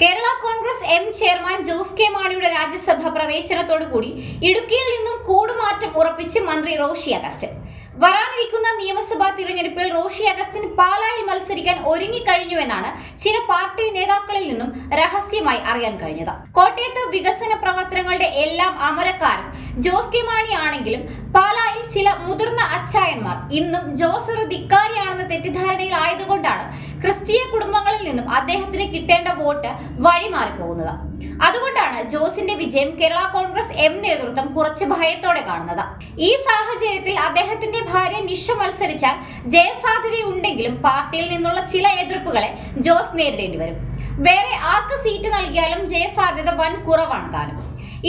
Kerala Congress M chairman Jose K മാണിയുടെ രാജ്യസഭ പ്രവേശനത്തോടുകൂടി ഇടുക്കിയിൽ നിന്നും കൂടുമാറ്റം ഉറപ്പിച്ച് മന്ത്രി റോഷി അഗസ്റ്റിൻ. വരാനിരിക്കുന്ന നിയമസഭാ തിരഞ്ഞെടുപ്പിൽ റോഷി അഗസ്റ്റിൻ പാലായിൽ മത്സരിക്കാൻ ഒരുങ്ങിക്കഴിഞ്ഞുവെന്നാണ് ചില പാർട്ടി നേതാക്കളിൽ നിന്നും രഹസ്യമായി അറിയാൻ കഴിഞ്ഞത്. കോട്ടയത്ത് വികസന പ്രവർത്തനങ്ങളുടെ എല്ലാം അമരക്കാരൻ ജോസ് കെ മാണി ആണെങ്കിലും പാലായിൽ ചില മുതിർന്ന അച്ചായന്മാർ ഇന്നും ജോസ് ഒരു ധിക്കാരിയാണെന്ന തെറ്റിദ്ധാരണയിൽ ആയതുകൊണ്ടാണ് ക്രിസ്തീയ കുടുംബങ്ങളിൽ നിന്നും അദ്ദേഹത്തിന് കിട്ടേണ്ട വോട്ട് വഴിമാറിപ്പോകുന്നത് അതുകൊണ്ടാണ് ജോസിന്റെ വിജയം കേരള കോൺഗ്രസ് എം നേതൃത്വം കുറച്ച് ഭയത്തോടെ കാണുന്നത്. ഈ സാഹചര്യത്തിൽ അദ്ദേഹത്തിന്റെ ഭാര്യ നിഷ മത്സരിച്ചാൽ ജയസാധ്യതയുണ്ടെങ്കിലും പാർട്ടിയിൽ നിന്നുള്ള ചില എതിർപ്പുകളെ ജോസ് നേരിടേണ്ടി വരും. വേറെ ആർക്ക് സീറ്റ് നൽകിയാലും ജയസാധ്യത വൻ കുറവാണ് താനും.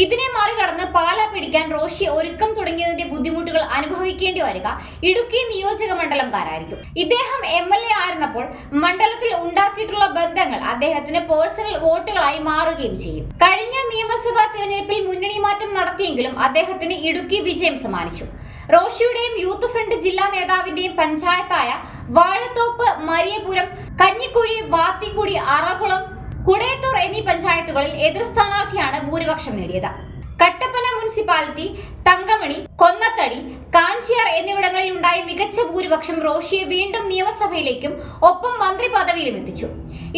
ഇതിനെ മറികടന്ന് പാല പിടിക്കാൻ റോഷി ഒരുക്കം തുടങ്ങിയതിന്റെ ബുദ്ധിമുട്ടുകൾ അനുഭവിക്കേണ്ടി വരിക. ഇടുക്കി നിയോജക മണ്ഡലംകാരായിരിക്കും. ഇദ്ദേഹം എം എൽ എ ആയിരുന്നപ്പോൾ മണ്ഡലത്തിൽ ഉണ്ടാക്കിയിട്ടുള്ള ബന്ധങ്ങൾ അദ്ദേഹത്തിന് പേഴ്സണൽ വോട്ടുകളായി മാറുകയും ചെയ്യും. കഴിഞ്ഞ നിയമസഭാ തിരഞ്ഞെടുപ്പിൽ മുന്നണി മാറ്റം നടത്തിയെങ്കിലും അദ്ദേഹത്തിന് ഇടുക്കി വിജയം സമ്മാനിച്ചു. റോഷിയുടെയും യൂത്ത് ഫ്രണ്ട് ജില്ലാ നേതാവിന്റെയും പഞ്ചായത്തായ വാഴത്തോപ്പ് മരിയപുരം കഞ്ഞിക്കുഴി വാത്തിക്കുടി അറകുളം കുടയത്തൂർ എന്നീ പഞ്ചായത്തുകളിൽ എതിർ സ്ഥാനാർത്ഥിയാണ് ഭൂരിപക്ഷം നേടിയത്. കട്ടപ്പന മുനിസിപ്പാലിറ്റി തങ്കമണി കൊന്നത്തടി കാഞ്ചിയാർ എന്നിവിടങ്ങളിൽ ഉണ്ടായ മികച്ച ഭൂരിപക്ഷം റോഷിയെ വീണ്ടും നിയമസഭയിലേക്കും ഒപ്പം മന്ത്രി പദവിയിലും എത്തിച്ചു.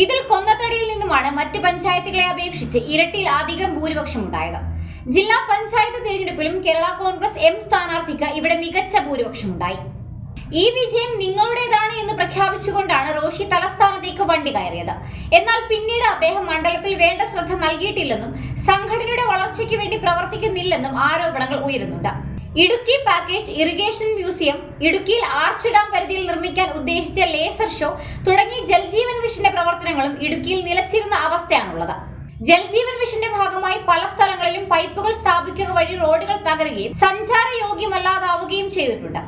ഇതിൽ കൊന്നത്തടിയിൽ നിന്നുമാണ് മറ്റു പഞ്ചായത്തുകളെ അപേക്ഷിച്ച് ഇരട്ടിയിൽ അധികം ഭൂരിപക്ഷം ഉണ്ടായത്. ജില്ലാ പഞ്ചായത്ത് തിരഞ്ഞെടുപ്പിലും കേരള കോൺഗ്രസ് എം സ്ഥാനാർത്ഥിക്ക് ഇവിടെ മികച്ച ഭൂരിപക്ഷമുണ്ടായി ഈ വിജയം നിങ്ങളുടേതാണ് എന്ന് പ്രഖ്യാപിച്ചുകൊണ്ടാണ് റോഷി തലസ്ഥാനത്തേക്ക് വണ്ടി കയറിയത്. എന്നാൽ പിന്നീട് അദ്ദേഹം മണ്ഡലത്തിൽ വേണ്ട ശ്രദ്ധ നൽകിയിട്ടില്ലെന്നും സംഘടനയുടെ വളർച്ചയ്ക്ക് വേണ്ടി പ്രവർത്തിക്കുന്നില്ലെന്നും ആരോപണങ്ങൾ ഉയരുന്നുണ്ട്. ഇടുക്കി പാക്കേജ് ഇറിഗേഷൻ മ്യൂസിയം ഇടുക്കിയിൽ ആർച്ച് ഡാം പരിധിയിൽ നിർമ്മിക്കാൻ ഉദ്ദേശിച്ച ലേസർ ഷോ തുടങ്ങി ജൽജീവൻ മിഷന്റെ പ്രവർത്തനങ്ങളും ഇടുക്കിയിൽ നിലച്ചിരുന്ന അവസ്ഥയാണുള്ളത്. ജൽജീവൻ മിഷന്റെ ഭാഗമായി പല സ്ഥലങ്ങളിലും പൈപ്പുകൾ സ്ഥാപിക്കുക വഴി റോഡുകൾ തകരുകയും സഞ്ചാരയോഗ്യമല്ലാതാവുകയും ചെയ്തിട്ടുണ്ട്.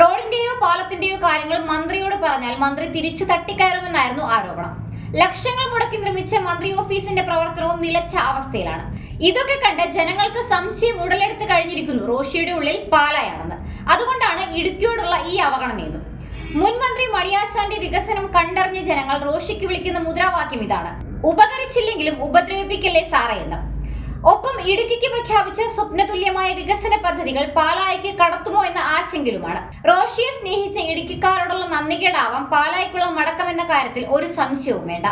റോഡിന്റെയോ പാലത്തിന്റെയോ കാര്യങ്ങൾ മന്ത്രിയോട് പറഞ്ഞാൽ മന്ത്രി തിരിച്ചു തട്ടിക്കയറുമെന്നായിരുന്നു ആരോപണം. ലക്ഷങ്ങൾ മുടക്കി നിർമ്മിച്ച മന്ത്രി ഓഫീസിന്റെ പ്രവർത്തനവും നിലച്ച അവസ്ഥയിലാണ്. ഇതൊക്കെ കണ്ട് ജനങ്ങൾക്ക് സംശയം ഉടലെടുത്ത് കഴിഞ്ഞിരിക്കുന്നു റോഷിയുടെ ഉള്ളിൽ പാലായാണെന്ന്. അതുകൊണ്ടാണ് ഇടുക്കിയോടുള്ള ഈ അവഗണനയെന്നും മുൻമന്ത്രി മണിയാശാന്റെ വികസനം കണ്ടറിഞ്ഞ ജനങ്ങൾ റോഷിക്ക് വിളിക്കുന്ന മുദ്രാവാക്യം ഇതാണ്. ഉപകരിച്ചില്ലെങ്കിലും ഉപദ്രവിപ്പിക്കല്ലേ സാറേ എന്ന്. ഒപ്പം ഇടുക്കിക്ക് പ്രഖ്യാപിച്ച സ്വപ്നതുല്യമായ വികസന പദ്ധതികൾ പാലായിക്ക് കടത്തുമോ എന്ന ആശങ്കയിലുമാണ് റോഷിയെ സ്നേഹിച്ച ഇടുക്കിക്കാരോടുള്ള നന്ദികേടാവാം പാലായിക്കുള്ള മടക്കമെന്ന കാര്യത്തിൽ ഒരു സംശയവും വേണ്ട.